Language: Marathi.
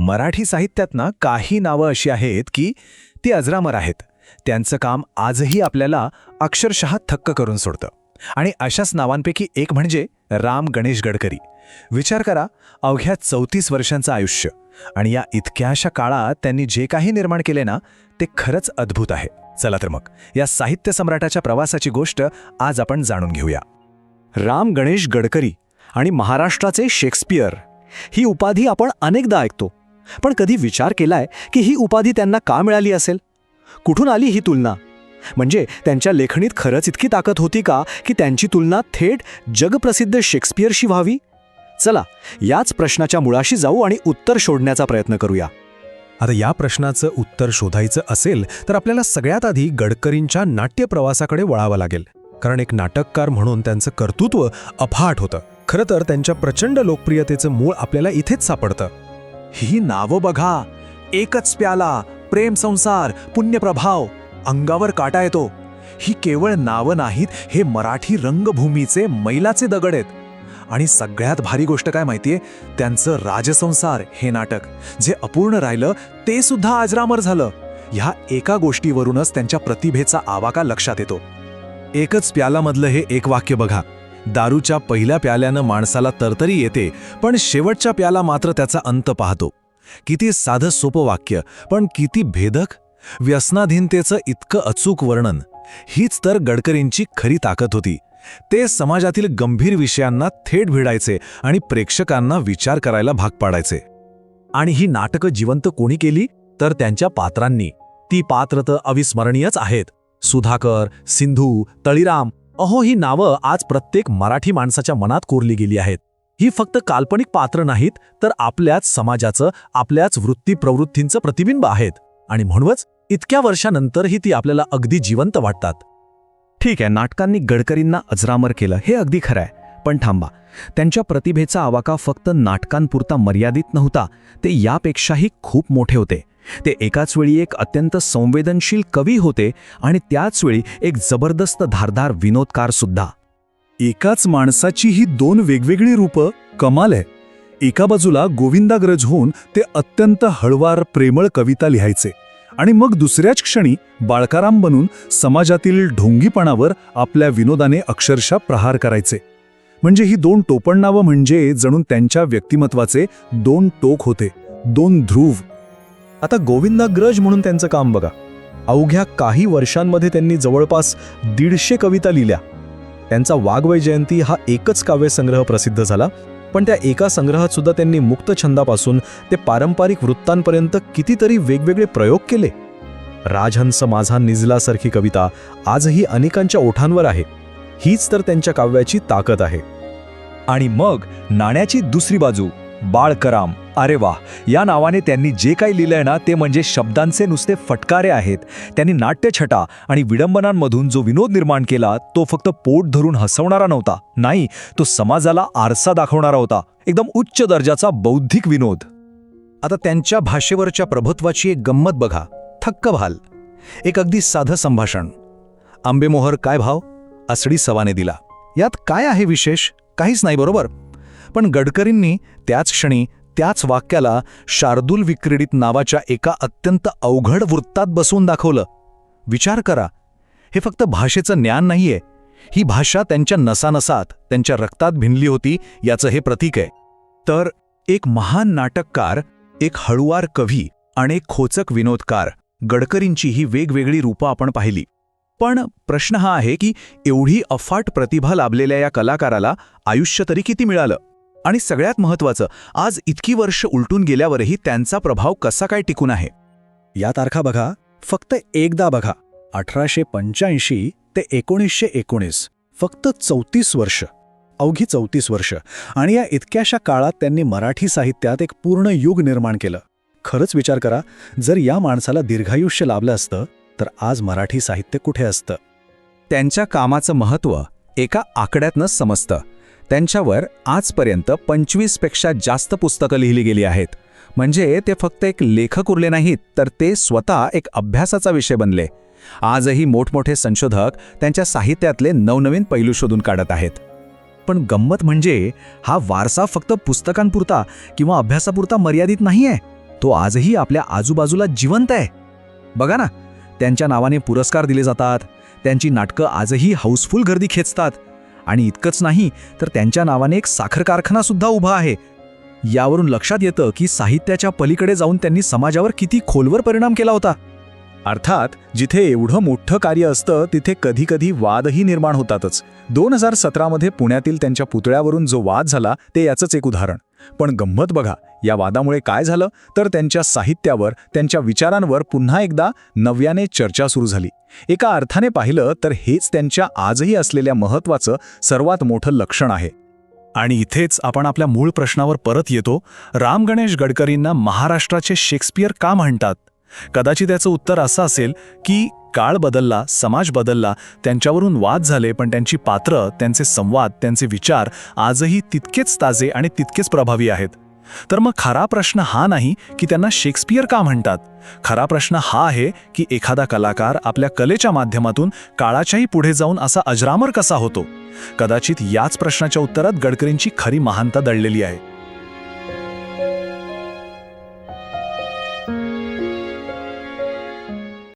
मराठी साहित्यात ना काही नावं अशी आहेत की ती अजरामर आहेत. त्यांचं काम आजही आपल्याला अक्षरशः थक्क करून सोडतं. आणि अशाच नावांपैकी एक म्हणजे राम गणेश गडकरी. विचार करा अवघ्या चौतीस वर्षांचं आयुष्य आणि या इतक्याशा काळात त्यांनी जे काही निर्माण केले ना ते खरंच अद्भुत आहे. चला तर मग या साहित्य सम्राटाच्या प्रवासाची गोष्ट आज आपण जाणून घेऊया. राम गणेश गडकरी आणि महाराष्ट्राचे शेक्सपियर ही उपाधी आपण अनेकदा ऐकतो. पण कधी विचार केलाय की ही उपाधी त्यांना का मिळाली असेल? कुठून आली ही तुलना? म्हणजे त्यांच्या लेखणीत खरंच इतकी ताकद होती का की त्यांची तुलना थेट जगप्रसिद्ध शेक्सपियरशी व्हावी? चला याच प्रश्नाच्या मुळाशी जाऊ आणि उत्तर शोधण्याचा प्रयत्न करूया. आता या प्रश्नाचं उत्तर शोधायचं असेल तर आपल्याला सगळ्यात आधी गडकरींच्या नाट्य प्रवासाकडे वळावं लागेल. कारण एक नाटककार म्हणून त्यांचं कर्तृत्व अफाट होतं. खरं तर त्यांच्या प्रचंड लोकप्रियतेचं मूळ आपल्याला इथेच सापडतं. ही नावं बघा. एकच प्याला प्रेम संसार पुण्यप्रभाव अंगावर काटा येतो. ही केवळ नावं नाहीत हे मराठी रंगभूमीचे मैलाचे दगड आहेत. आणि सगळ्यात भारी गोष्ट काय माहितीये? त्यांचं राजसंसार हे नाटक. जे अपूर्ण राहिलं ते सुद्धा आजरामर झालं. ह्या एका गोष्टीवरूनच त्यांच्या प्रतिभेचा आवाका लक्षात येतो. एकच प्यालामधलं हे एक वाक्य बघा. दारूच्या पहिल्या प्याल्यानं माणसाला तरतरी येते पण शेवटच्या प्याला मात्र त्याचा अंत पाहतो. किती साधं सोपं वाक्य पण किती भेदक? व्यसनाधीनतेचं इतकं अचूक वर्णन. हीच तर गडकरींची खरी ताकद होती. ते समाजातील गंभीर विषयांना थेट भिडायचे आणि प्रेक्षकांना विचार करायला भाग पाडायचे. आणि ही नाटकं जिवंत कोणी केली? तर त्यांच्या पात्रांनी. ती पात्र तर अविस्मरणीयच आहेत. सुधाकर सिंधू तळीराम अहो ही नावं आज प्रत्येक मराठी माणसाच्या मनात कोरली गेली आहेत. ही फक्त काल्पनिक पात्र नाहीत तर आपल्याच समाजाचं आपल्याच वृत्ती प्रवृत्तींचं प्रतिबिंब आहेत. आणि म्हणूनच इतक्या वर्षानंतरही ती आपल्याला अगदी जिवंत वाटतात. ठीक आहे नाटकांनी गडकरींना अजरामर केलं हे अगदी खरं आहे. पण थांबा त्यांच्या प्रतिभेचा आवाका फक्त नाटकांपुरता मर्यादित नव्हता ते यापेक्षाही खूप मोठे होते. ते एकाच वेळी एक अत्यंत संवेदनशील कवी होते आणि त्याचवेळी एक जबरदस्त धारदार विनोदकार सुद्धा. एकाच माणसाची ही दोन वेगवेगळी रूपं कमाल आहे. एका बाजूला गोविंदाग्रज होऊन ते अत्यंत हळवार प्रेमळ कविता लिहायचे आणि मग दुसऱ्याच क्षणी बाळकाराम बनून समाजातील ढोंगीपणावर आपल्या विनोदाने अक्षरशः प्रहार करायचे. म्हणजे ही दोन टोपणनावं म्हणजे जणून त्यांच्या व्यक्तिमत्वाचे दोन टोक होते दोन ध्रुव. आता गोविंदाग्रज म्हणून त्यांचं काम बघा. अवघ्या काही वर्षांमध्ये त्यांनी जवळपास दीडशे कविता लिहिल्या. त्यांचा वाघवय जयंती हा एकच काव्यसंग्रह प्रसिद्ध झाला पण त्या एका संग्रहात सुद्धा त्यांनी मुक्त छंदापासून ते पारंपरिक वृत्तांपर्यंत कितीतरी वेगवेगळे प्रयोग केले. राजहंस माझा निजलासारखी कविता आजही अनेकांच्या ओठांवर आहे. हीच तर त्यांच्या काव्याची ताकद आहे. आणि मग नाण्याची दुसरी बाजू बाळकराम. अरे वा या नावाने त्यांनी जे काही लिहिलंय ना ते म्हणजे शब्दांचे नुसते फटकारे आहेत. त्यांनी नाट्यछटा आणि विडंबनांमधून जो विनोद निर्माण केला तो फक्त पोट धरून हसवणारा नव्हता. नाही तो समाजाला आरसा दाखवणारा होता. एकदम उच्च दर्जाचा बौद्धिक विनोद. आता त्यांच्या भाषेवरच्या प्रभुत्वाची एक गंमत बघा. थक्क व्हाल एक अगदी साधं संभाषण. आंबेमोहर काय भाव? असडी सवाने दिला. यात काय आहे विशेष? काहीच नाही बरोबर? पण गडकरींनी त्याच क्षणी त्याच वाक्याला शार्दूल विक्रीडित नावाच्या एका अत्यंत अवघड वृत्तात बसवून दाखवलं. विचार करा हे फक्त भाषेचं ज्ञान नाहीये. ही भाषा त्यांच्या नसानसात त्यांच्या रक्तात भिनली होती याचं हे प्रतीक आहे. तर एक महान नाटककार एक हळुवार कवी आणि एक खोचक विनोदकार गडकरींची ही वेगवेगळी रूपं आपण पाहिली. पण प्रश्न हा आहे की एवढी अफाट प्रतिभा लाभलेल्या या कलाकाराला आयुष्य तरी किती मिळालं? आणि सगळ्यात महत्त्वाचं आज इतकी वर्ष उलटून गेल्यावरही त्यांचा प्रभाव कसा काय टिकून आहे? या तारखा बघा फक्त एकदा बघा अठराशे पंच्याऐंशी ते एकोणीसशे एकोणीस फक्त चौतीस वर्ष अवघी चौतीस वर्ष आणि या इतक्याशा काळात त्यांनी मराठी साहित्यात एक पूर्ण युग निर्माण केलं. खरंच विचार करा जर या माणसाला दीर्घायुष्य लाभलं असतं तर आज मराठी साहित्य कुठे असतं? त्यांच्या कामाचं महत्त्व एका आकड्यातनंच समजतं. त्यांच्यावर आजपर्यंत पंचवीसपेक्षा जास्त पुस्तकं लिहिली गेली आहेत. म्हणजे ते फक्त एक लेखक उरले नाहीत तर ते स्वतः एक अभ्यासाचा विषय बनले. आजही मोठमोठे संशोधक त्यांच्या साहित्यातले नवनवीन पैलू शोधून काढत आहेत. पण गंमत म्हणजे हा वारसा फक्त पुस्तकांपुरता किंवा अभ्यासापुरता मर्यादित नाही आहे तो आजही आपल्या आजूबाजूला जिवंत आहे. बघा ना त्यांच्या नावाने पुरस्कार दिले जातात त्यांची नाटकं आजही हाऊसफुल गर्दी खेचतात. आणि इतकंच नाही तर त्यांच्या नावाने एक साखर कारखाना सुद्धा उभा आहे. यावरून लक्षात येतं की साहित्याच्या पलीकडे जाऊन त्यांनी समाजावर किती खोलवर परिणाम केला होता. अर्थात जिथे एवढं मोठं कार्य असतं तिथे कधी कधी वादही निर्माण होतातच. दोन हजार सतरामध्ये पुण्यातील त्यांच्या पुतळ्यावरून जो वाद झाला ते याचंच एक उदाहरण. पण गंमत बघा या वादामुळे काय झालं? तर त्यांच्या साहित्यावर त्यांच्या विचारांवर पुन्हा एकदा नव्याने चर्चा सुरू झाली. एका अर्थाने पाहिलं तर हेच त्यांच्या आजही असलेल्या महत्त्वाचं सर्वात मोठं लक्षण आहे. आणि इथेच आपण आपल्या मूळ प्रश्नावर परत येतो. राम गणेश गडकरींना महाराष्ट्राचे शेक्सपियर का म्हणतात? कदाचित त्याचं उत्तर असं असेल की काळ बदलला समाज बदलला त्यांच्यावरून वाद झाले पण त्यांची पात्र त्यांचे संवाद त्यांचे विचार आजही तितकेच ताजे आणि तितकेच प्रभावी आहेत. तर मग खरा प्रश्न हा नाही की त्यांना शेक्सपियर का म्हणतात? खरा प्रश्न हा आहे की एखादा कलाकार आपल्या कलेच्या माध्यमातून काळाच्याही पुढे जाऊन असा अजरामर कसा होतो? कदाचित याच प्रश्नाच्या उत्तरात गडकरींची खरी महानता दडलेली आहे.